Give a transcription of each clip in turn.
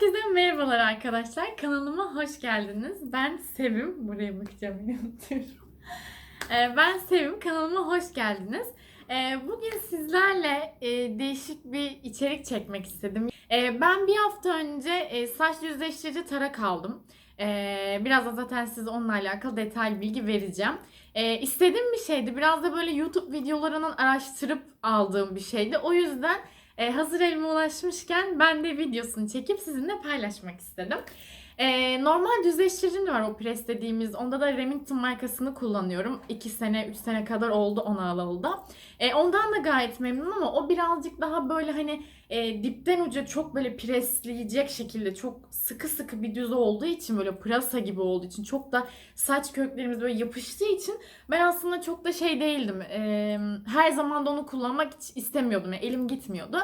Herkese merhabalar arkadaşlar. Kanalıma hoş geldiniz. Ben Sevim. Buraya bakacağım yine unutuyorum. Ee, ben Sevim. Kanalıma hoş geldiniz. Ee, Bugün sizlerle e, değişik bir içerik çekmek istedim. Ee, Ben bir hafta önce e, saç düzleştirici tarak aldım. Biraz da zaten size onunla alakalı detaylı bilgi vereceğim. İstediğim bir şeydi. Biraz da böyle YouTube videolarının araştırıp aldığım bir şeydi. O yüzden e, hazır elime ulaşmışken ben de videosunu çekip sizinle paylaşmak istedim. E, normal düzleştiricim de var o pres dediğimiz. Onda da Remington markasını kullanıyorum. 2 sene 3 sene kadar oldu onu alalı da. E, ondan da gayet memnunum ama o birazcık daha böyle hani e, dipten uca çok böyle presleyecek şekilde çok sıkı sıkı bir düz olduğu için böyle pırasa gibi olduğu için çok da saç köklerimiz böyle yapıştığı için ben aslında çok da şey değildim. E, her zaman da onu kullanmak istemiyordum. Yani elim gitmiyordu.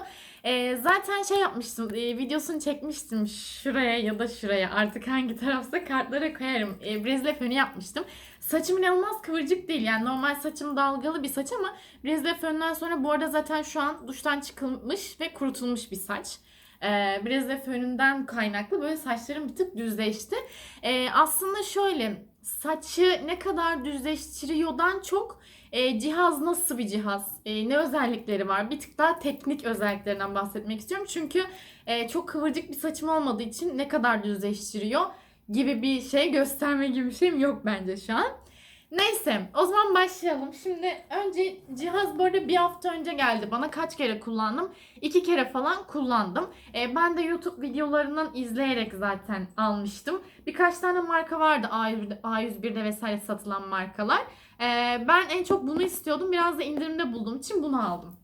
E, zaten şey yapmıştım. e, videosunu çekmiştim şuraya ya da şuraya. Artık hangi tarafsa kartlara koyarım. E, Brezilya fönü yapmıştım. Saçım inanılmaz kıvırcık değil. Yani normal saçım dalgalı bir saç ama Brezilya fönünden sonra bu arada zaten şu an duştan çıkılmış ve kurutulmuş bir saç. Ee, Brezilya fönünden kaynaklı böyle saçlarım bir tık düzleşti. Ee, aslında şöyle saçı ne kadar düzleştiriyordan çok e, cihaz nasıl bir cihaz, e, ne özellikleri var bir tık daha teknik özelliklerinden bahsetmek istiyorum. Çünkü e, çok kıvırcık bir saçım olmadığı için ne kadar düzleştiriyor gibi bir şey gösterme gibi bir şeyim yok bence şu an. Neyse o zaman başlayalım. Şimdi önce cihaz arada bir hafta önce geldi. Bana kaç kere kullandım? İki kere falan kullandım. E, ben de YouTube videolarından izleyerek zaten almıştım. Birkaç tane marka vardı A101'de, A101'de vesaire satılan markalar. E, ben en çok bunu istiyordum. Biraz da indirimde bulduğum için bunu aldım.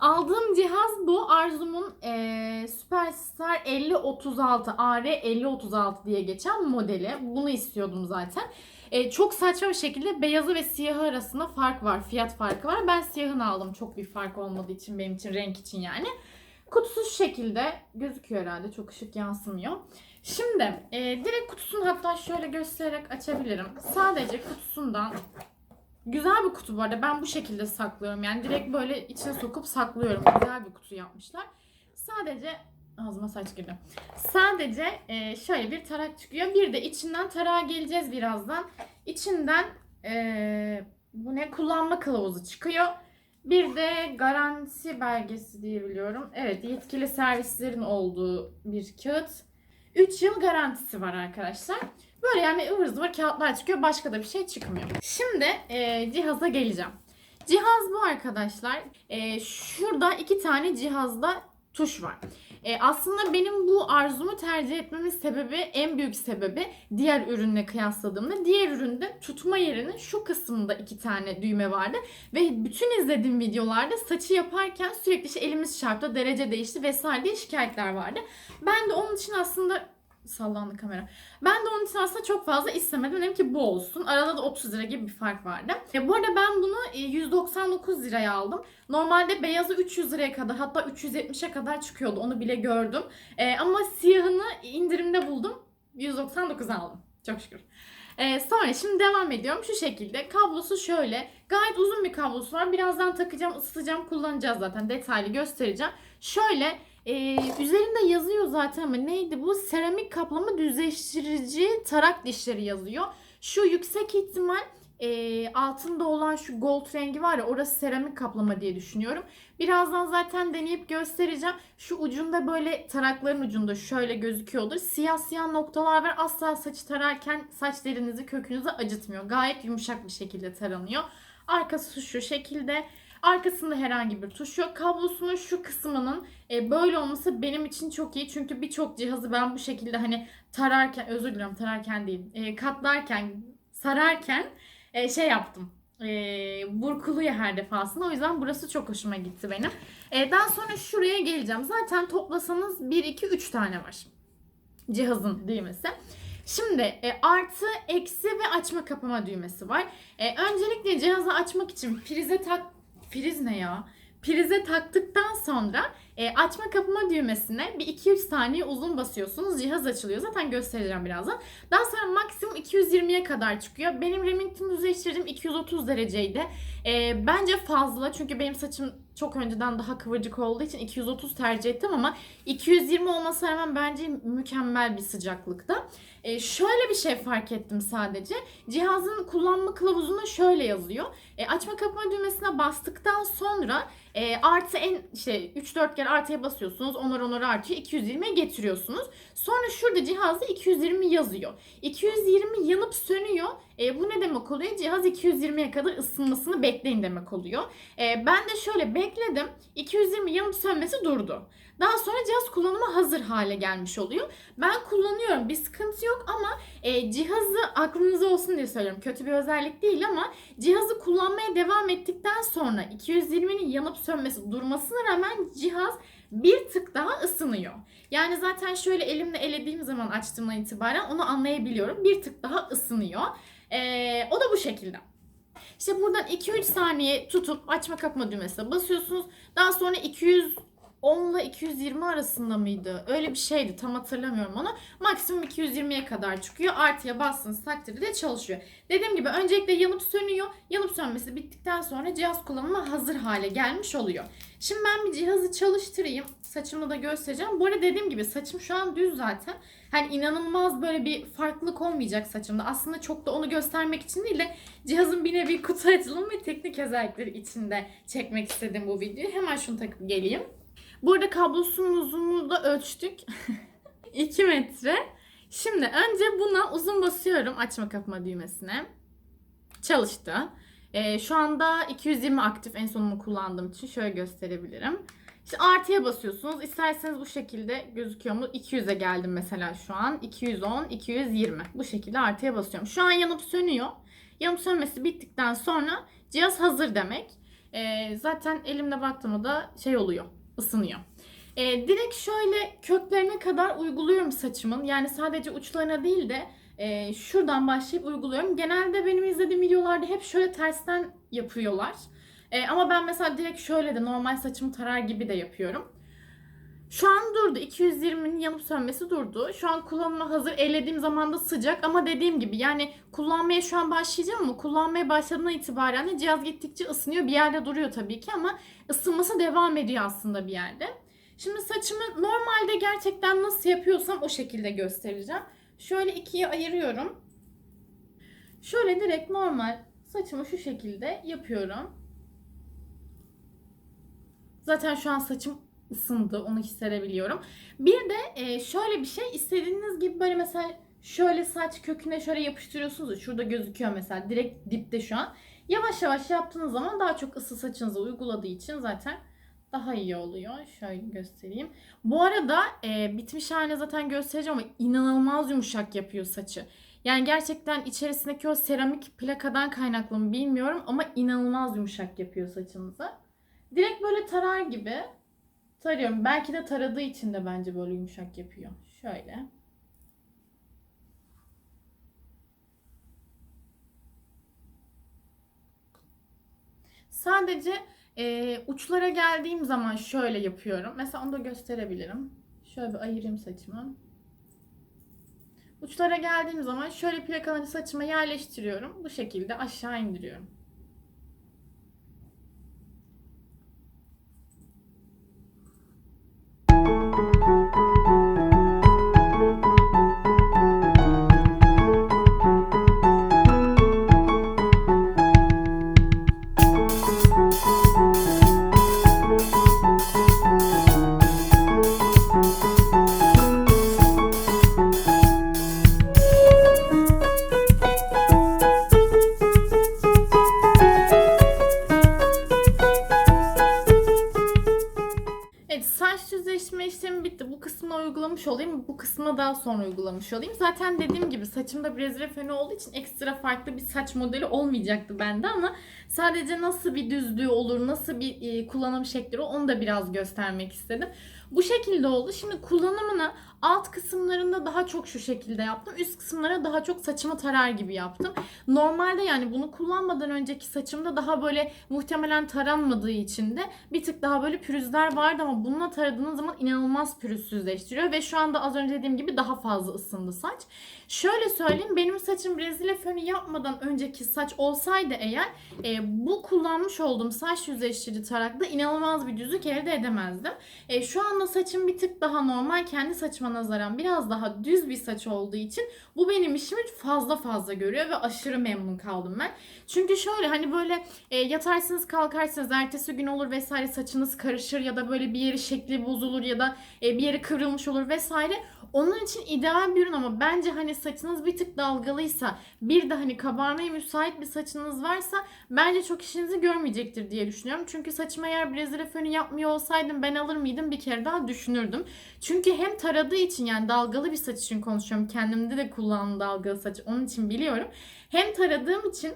Aldığım cihaz bu. Arzum'un e, Superstar 5036 AR 5036 diye geçen modeli. Bunu istiyordum zaten. E, çok saçma bir şekilde beyazı ve siyahı arasında fark var. Fiyat farkı var. Ben siyahını aldım. Çok bir fark olmadığı için benim için renk için yani. Kutusu şu şekilde gözüküyor herhalde. Çok ışık yansımıyor. Şimdi e, direkt kutusunu hatta şöyle göstererek açabilirim. Sadece kutusundan Güzel bir kutu bu arada. Ben bu şekilde saklıyorum. Yani direkt böyle içine sokup saklıyorum. Güzel bir kutu yapmışlar. Sadece ağzıma saç girdi. Sadece e, şöyle bir tarak çıkıyor. Bir de içinden tarağa geleceğiz birazdan. İçinden e, bu ne kullanma kılavuzu çıkıyor. Bir de garanti belgesi diye biliyorum. Evet yetkili servislerin olduğu bir kağıt. 3 yıl garantisi var arkadaşlar. Böyle yani ıvır zıvır kağıtlar çıkıyor. Başka da bir şey çıkmıyor. Şimdi e, cihaza geleceğim. Cihaz bu arkadaşlar. E, şurada iki tane cihazda tuş var. E, aslında benim bu arzumu tercih etmemin sebebi, en büyük sebebi diğer ürünle kıyasladığımda diğer üründe tutma yerinin şu kısmında iki tane düğme vardı. Ve bütün izlediğim videolarda saçı yaparken sürekli işte elimiz çarptı, derece değişti vesaire diye şikayetler vardı. Ben de onun için aslında sallandı kamera. Ben de onun için aslında çok fazla istemedim. Dedim ki bu olsun. Arada da 30 lira gibi bir fark vardı. E, bu arada ben bunu e, 199 liraya aldım. Normalde beyazı 300 liraya kadar hatta 370'e kadar çıkıyordu. Onu bile gördüm. E, ama siyahını indirimde buldum. 199 aldım. Çok şükür. Ee, sonra şimdi devam ediyorum. Şu şekilde. Kablosu şöyle. Gayet uzun bir kablosu var. Birazdan takacağım, ısıtacağım, kullanacağız zaten. Detaylı göstereceğim. Şöyle ee, üzerinde yazıyor zaten ama neydi bu? Seramik kaplama düzleştirici tarak dişleri yazıyor. Şu yüksek ihtimal e, altında olan şu gold rengi var ya orası seramik kaplama diye düşünüyorum. Birazdan zaten deneyip göstereceğim. Şu ucunda böyle tarakların ucunda şöyle gözüküyordur. Siyah siyah noktalar var. Asla saçı tararken saç derinizi kökünüzü acıtmıyor. Gayet yumuşak bir şekilde taranıyor. Arkası şu şekilde. Arkasında herhangi bir tuş yok. Kablosunun şu kısmının e, böyle olması benim için çok iyi. Çünkü birçok cihazı ben bu şekilde hani tararken, özür dilerim tararken değil, e, katlarken, sararken e, şey yaptım. E, burkuluyor her defasında. O yüzden burası çok hoşuma gitti benim. E, daha sonra şuraya geleceğim. Zaten toplasanız 1, 2, 3 tane var. Cihazın düğmesi. Şimdi e, artı, eksi ve açma kapama düğmesi var. E, öncelikle cihazı açmak için prize tak Priz ne ya? Prize taktıktan sonra e, açma kapama düğmesine bir 2-3 saniye uzun basıyorsunuz. Cihaz açılıyor. Zaten göstereceğim birazdan. Daha sonra maksimum 220'ye kadar çıkıyor. Benim Remington düzleştirdiğim 230 dereceydi. E, bence fazla çünkü benim saçım çok önceden daha kıvırcık olduğu için 230 tercih ettim ama 220 olmasına rağmen bence mükemmel bir sıcaklıkta. E, şöyle bir şey fark ettim sadece. Cihazın kullanma kılavuzunda şöyle yazıyor. E, açma kapama düğmesine bastıktan sonra e, artı en işte 3-4 kere artıya basıyorsunuz. Onar onar artıyor. 220'ye getiriyorsunuz. Sonra şurada cihazda 220 yazıyor. 220 yanıp sönüyor. E, bu ne demek oluyor? Cihaz 220'ye kadar ısınmasını bekleyin demek oluyor. E, ben de şöyle bekledim. 220 yanıp sönmesi durdu. Daha sonra cihaz kullanıma hazır hale gelmiş oluyor. Ben kullanıyorum. Bir sıkıntı yok ama e, cihazı aklınızda olsun diye söylüyorum. Kötü bir özellik değil ama cihazı kullanmaya devam ettikten sonra 220'nin yanıp sönmesi durmasına rağmen cihaz bir tık daha ısınıyor. Yani zaten şöyle elimle elediğim zaman açtığımdan itibaren onu anlayabiliyorum. Bir tık daha ısınıyor. Ee, o da bu şekilde. İşte buradan 2-3 saniye tutup açma kapama düğmesine basıyorsunuz. Daha sonra 210 ile 220 arasında mıydı? Öyle bir şeydi. Tam hatırlamıyorum onu. Maksimum 220'ye kadar çıkıyor. Artıya bastığınız takdirde de çalışıyor. Dediğim gibi öncelikle yanıp sönüyor. Yanıp sönmesi bittikten sonra cihaz kullanıma hazır hale gelmiş oluyor. Şimdi ben bir cihazı çalıştırayım. Saçımı da göstereceğim. Bu arada dediğim gibi saçım şu an düz zaten. Hani inanılmaz böyle bir farklılık olmayacak saçımda. Aslında çok da onu göstermek için değil de cihazın bir nevi kutu açılımı ve teknik özellikleri içinde çekmek istedim bu videoyu. Hemen şunu takıp geleyim. Bu arada kablosunun uzunluğunu da ölçtük. 2 metre. Şimdi önce buna uzun basıyorum açma kapama düğmesine. Çalıştı. Ee, şu anda 220 aktif en sonunu kullandığım için şöyle gösterebilirim. İşte artıya basıyorsunuz. İsterseniz bu şekilde gözüküyor mu? 200'e geldim mesela şu an. 210, 220. Bu şekilde artıya basıyorum. Şu an yanıp sönüyor. Yanıp sönmesi bittikten sonra cihaz hazır demek. Ee, zaten elimde baktığımda da şey oluyor. Isınıyor. Ee, direkt şöyle köklerine kadar uyguluyorum saçımın. Yani sadece uçlarına değil de e, şuradan başlayıp uyguluyorum. Genelde benim izlediğim videolarda hep şöyle tersten yapıyorlar. E, ama ben mesela direkt şöyle de normal saçımı tarar gibi de yapıyorum. Şu an durdu. 220'nin yanıp sönmesi durdu. Şu an kullanıma hazır. Ellediğim zaman da sıcak ama dediğim gibi yani kullanmaya şu an başlayacağım ama kullanmaya başladığından itibaren de cihaz gittikçe ısınıyor. Bir yerde duruyor tabii ki ama ısınması devam ediyor aslında bir yerde. Şimdi saçımı normalde gerçekten nasıl yapıyorsam o şekilde göstereceğim. Şöyle ikiye ayırıyorum. Şöyle direkt normal saçımı şu şekilde yapıyorum. Zaten şu an saçım ısındı. Onu hissedebiliyorum. Bir de e, şöyle bir şey istediğiniz gibi böyle mesela şöyle saç köküne şöyle yapıştırıyorsunuz. ya, Şurada gözüküyor mesela direkt dipte şu an. Yavaş yavaş yaptığınız zaman daha çok ısı saçınıza uyguladığı için zaten daha iyi oluyor. Şöyle göstereyim. Bu arada e, bitmiş haline zaten göstereceğim ama inanılmaz yumuşak yapıyor saçı. Yani gerçekten içerisindeki o seramik plakadan kaynaklı mı bilmiyorum ama inanılmaz yumuşak yapıyor saçınızı. Direkt böyle tarar gibi tarıyorum. Belki de taradığı için de bence böyle yumuşak yapıyor. Şöyle. Sadece e, uçlara geldiğim zaman şöyle yapıyorum. Mesela onu da gösterebilirim. Şöyle bir ayırayım saçımı. Uçlara geldiğim zaman şöyle plakaları saçıma yerleştiriyorum. Bu şekilde aşağı indiriyorum. Sonra uygulamış olayım. Zaten dediğim gibi saçımda brezilya fönü olduğu için ekstra farklı bir saç modeli olmayacaktı bende ama sadece nasıl bir düzlüğü olur, nasıl bir e, kullanım şekli olur onu da biraz göstermek istedim. Bu şekilde oldu. Şimdi kullanımını Alt kısımlarında daha çok şu şekilde yaptım. Üst kısımlara daha çok saçımı tarar gibi yaptım. Normalde yani bunu kullanmadan önceki saçımda daha böyle muhtemelen taranmadığı için de bir tık daha böyle pürüzler vardı ama bununla taradığınız zaman inanılmaz pürüzsüzleştiriyor ve şu anda az önce dediğim gibi daha fazla ısındı saç. Şöyle söyleyeyim benim saçım Brezilya fönü yapmadan önceki saç olsaydı eğer e, bu kullanmış olduğum saç yüzleştirici tarakla inanılmaz bir düzlük elde edemezdim. E, şu anda saçım bir tık daha normal kendi saçıma nazaran biraz daha düz bir saç olduğu için bu benim işimi fazla fazla görüyor ve aşırı memnun kaldım ben. Çünkü şöyle hani böyle e, yatarsınız kalkarsınız ertesi gün olur vesaire saçınız karışır ya da böyle bir yeri şekli bozulur ya da e, bir yeri kıvrılmış olur vesaire. Onun için ideal bir ürün ama bence hani saçınız bir tık dalgalıysa bir de hani kabarmaya müsait bir saçınız varsa bence çok işinizi görmeyecektir diye düşünüyorum. Çünkü saçıma eğer Brezilya fönü yapmıyor olsaydım ben alır mıydım bir kere daha düşünürdüm. Çünkü hem taradığı için yani dalgalı bir saç için konuşuyorum. Kendimde de kullandım dalgalı saç onun için biliyorum. Hem taradığım için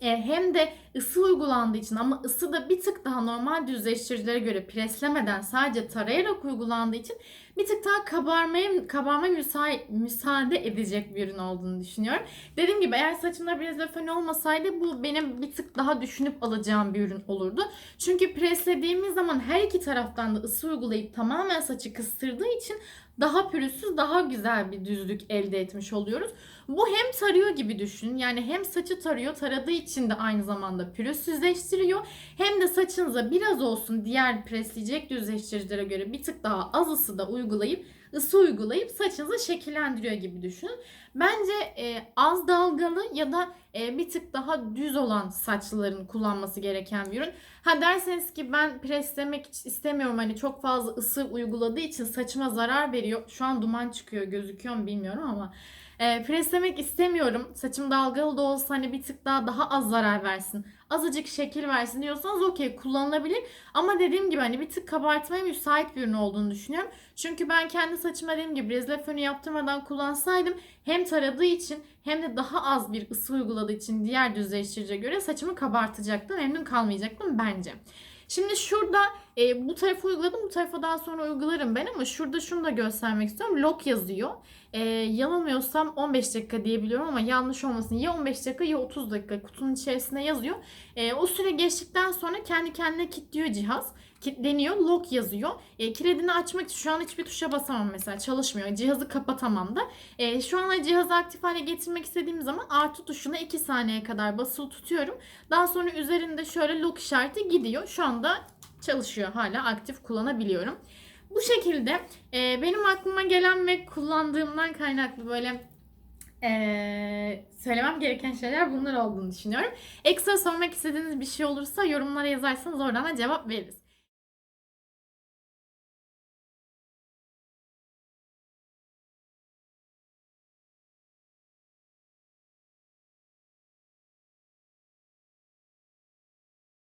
e, hem de ısı uygulandığı için ama ısı da bir tık daha normal düzleştiricilere göre preslemeden sadece tarayarak uygulandığı için bir tık daha kabarmaya kabarma müsait, müsaade edecek bir ürün olduğunu düşünüyorum. Dediğim gibi eğer saçımda biraz fön olmasaydı bu benim bir tık daha düşünüp alacağım bir ürün olurdu. Çünkü preslediğimiz zaman her iki taraftan da ısı uygulayıp tamamen saçı kıstırdığı için daha pürüzsüz, daha güzel bir düzlük elde etmiş oluyoruz. Bu hem tarıyor gibi düşün. Yani hem saçı tarıyor, taradığı için de aynı zamanda pürüzsüzleştiriyor. Hem de saçınıza biraz olsun diğer presleyecek düzleştiricilere göre bir tık daha az ısı da uygulayıp ısı uygulayıp saçınızı şekillendiriyor gibi düşünün. Bence e, az dalgalı ya da e, bir tık daha düz olan saçlıların kullanması gereken bir ürün. Ha derseniz ki ben preslemek istemiyorum hani çok fazla ısı uyguladığı için saçıma zarar veriyor. Şu an duman çıkıyor gözüküyor mu bilmiyorum ama e, preslemek istemiyorum. Saçım dalgalı da olsa hani bir tık daha daha az zarar versin. Azıcık şekil versin diyorsanız okey kullanılabilir. Ama dediğim gibi hani bir tık kabartmaya müsait bir ürün olduğunu düşünüyorum. Çünkü ben kendi saçıma dediğim gibi Brezilya fönü yaptırmadan kullansaydım hem taradığı için hem de daha az bir ısı uyguladığı için diğer düzleştiriciye göre saçımı kabartacaktı. Memnun kalmayacaktım bence. Şimdi şurada e, bu tarafa uyguladım. Bu tarafa daha sonra uygularım ben ama şurada şunu da göstermek istiyorum. Lock yazıyor. E, yanılmıyorsam 15 dakika diyebiliyorum ama yanlış olmasın. Ya 15 dakika ya 30 dakika kutunun içerisinde yazıyor. E, o süre geçtikten sonra kendi kendine kilitliyor cihaz. Kilitleniyor. Lock yazıyor. E, kilidini açmak için şu an hiçbir tuşa basamam mesela. Çalışmıyor. Cihazı kapatamam da. E, şu an cihazı aktif hale getirmek istediğim zaman artı tuşuna 2 saniye kadar basılı tutuyorum. Daha sonra üzerinde şöyle lock işareti gidiyor. Şu anda çalışıyor. Hala aktif kullanabiliyorum. Bu şekilde e, benim aklıma gelen ve kullandığımdan kaynaklı böyle e, söylemem gereken şeyler bunlar olduğunu düşünüyorum. Ekstra sormak istediğiniz bir şey olursa yorumlara yazarsanız oradan da cevap veririz.